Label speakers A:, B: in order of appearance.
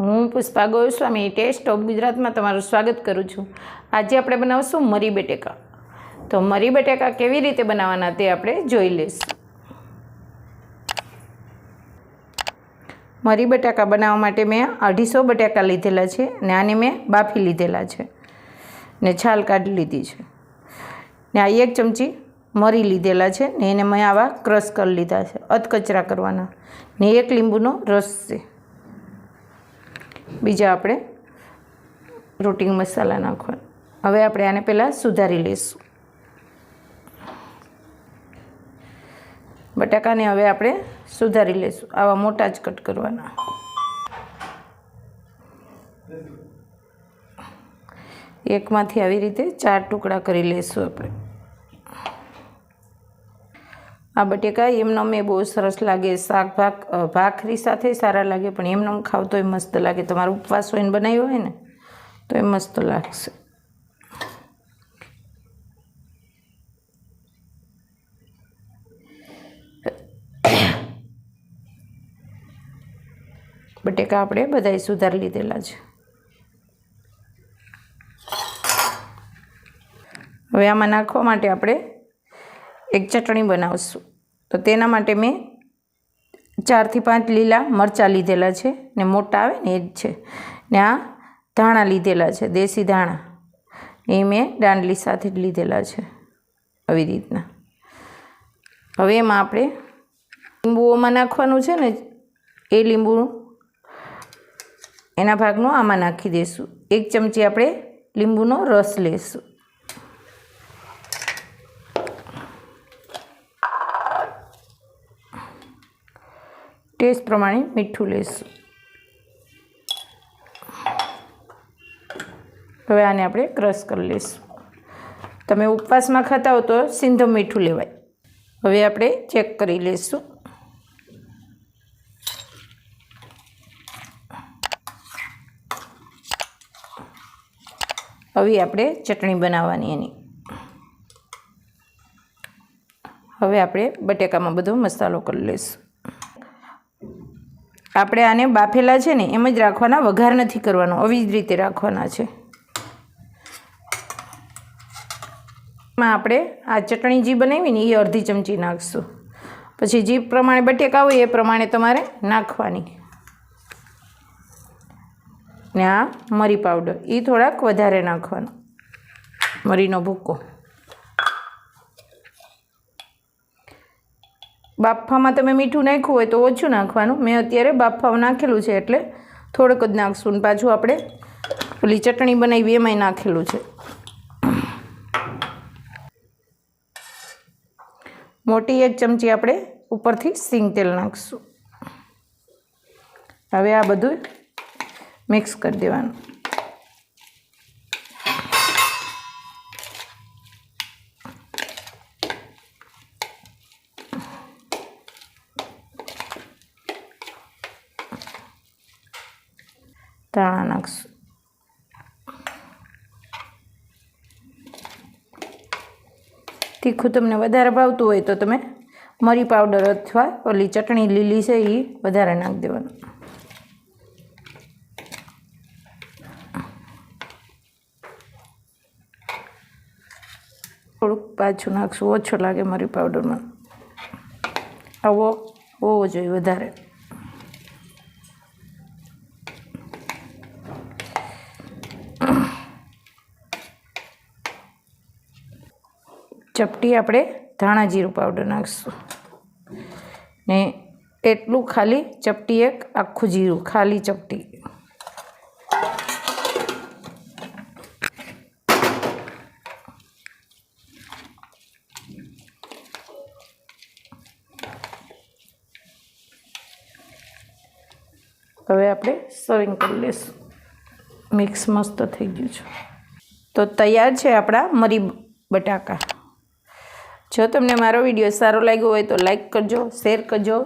A: હું Pushpa Goswami, test of ગુજરાતમાં તમારું સ્વાગત કરું છું. આજે આપણે બનાવશું મરી બટેકા. તો મરી બટેકા કેવી રીતે બનાવવાના તે આપણે જોઈ લઈશું. મરી બટાકા બનાવવા માટે મેં અઢીસો બટાકા લીધેલા છે ને આને મેં બાફી લીધેલા છે ને છાલ કાઢી લીધી છે. ને આ એક ચમચી મરી લીધેલા છે ને એને મેં આવા ક્રશ કરી લીધા છે, અધકચરા કરવાના. ને એક લીંબુનો રસ છે. બીજા આપણે રોટિંગ મસાલા નાખવાના. હવે આપણે આને પહેલાં સુધારી લઈશું. બટાકાને હવે આપણે સુધારી લઈશું. આવા મોટા જ કટ કરવાના. એકમાંથી આવી રીતે ચાર ટુકડા કરી લઈશું આપણે. આ બટેકા, એમનો મેં બહુ સરસ લાગે. શાક ભાક ભાખરી સાથે સારા લાગે, પણ એમનો ખાવ તો એ મસ્ત લાગે. તમારો ઉપવાસ હોય ને બનાવ્યો હોય ને તો એ મસ્ત લાગશે. બટેકા આપણે બધાએ સુધારી લીધેલા છે. હવે આમાં નાખવા માટે આપણે એક ચટણી બનાવશું. તો તેના માટે મેં ચારથી પાંચ લીલા મરચાં લીધેલા છે ને મોટા આવે ને એ જ છે. ને આ ધાણા લીધેલા છે, દેશી ધાણા. એ મેં દાંડલી સાથે જ લીધેલા છે, આવી રીતના. હવે એમાં આપણે લીંબુઓમાં નાખવાનું છે ને, એ લીંબુ એના ભાગનું આમાં નાખી દઈશું એક ચમચી આપણે લીંબુનો રસ લઈશું ટેસ્ટ પ્રમાણે મીઠું લઈશું હવે આને આપણે ક્રશ કરી લઈશું તમે ઉપવાસમાં ખાતા હો તો સિંધો મીઠું લેવાય. હવે આપણે ચેક કરી લઈશું હવે આપણે ચટણી બનાવવાની એની. હવે આપણે બટેકામાં બધો મસાલો કરી લઈશું આપણે આને બાફેલા છે ને, એમ જ રાખવાના, વઘાર નથી કરવાનો. આવી જ રીતે રાખવાના છે. એમાં આપણે આ ચટણી જે બનાવી ને, એ અડધી ચમચી નાખશું. પછી જે પ્રમાણે બટેકા હોય, એ પ્રમાણે તમારે નાખવાની. ને આ મરી પાવડર. એ થોડાક વધારે નાખવાનો. મરીનો ભૂકો. બાફામાં તમે મીઠું નાખ્યું હોય તો ઓછું નાખવાનું. મેં અત્યારે બાફામાં નાખેલું છે એટલે થોડુંક જ નાખશું. ને પાછું આપણે પેલી ચટણી બનાવી, એમાંય નાખેલું છે. મોટી એક ચમચી આપણે ઉપરથી સિંગ તેલ નાખશું. હવે આ બધું મિક્સ કરી દેવાનું. ધાણા નાખશું તીખું તમને વધારે ભાવતું હોય તો તમે મરી પાવડર અથવા ઓલી ચટણી લીલી છે એ વધારે નાખી દેવાનું. થોડુંક પાછું નાખશું. ઓછો લાગે મરી પાવડરમાં આવો, હોવો જોઈએ વધારે. ચપટી આપણે ધાણા જીરું પાવડર નાખીશું. ને એટલું ખાલી ચપટી એક આખું જીરું, ખાલી ચપટી. હવે આપણે સર્વિંગ કરી લઈશું મિક્સ મસ્ત થઈ ગયું છે. તો તૈયાર છે આપણા મરી બટાકા. જો તમને મારો વીડિયો સારો લાગ્યો હોય તો લાઈક કરજો શેર કરજો.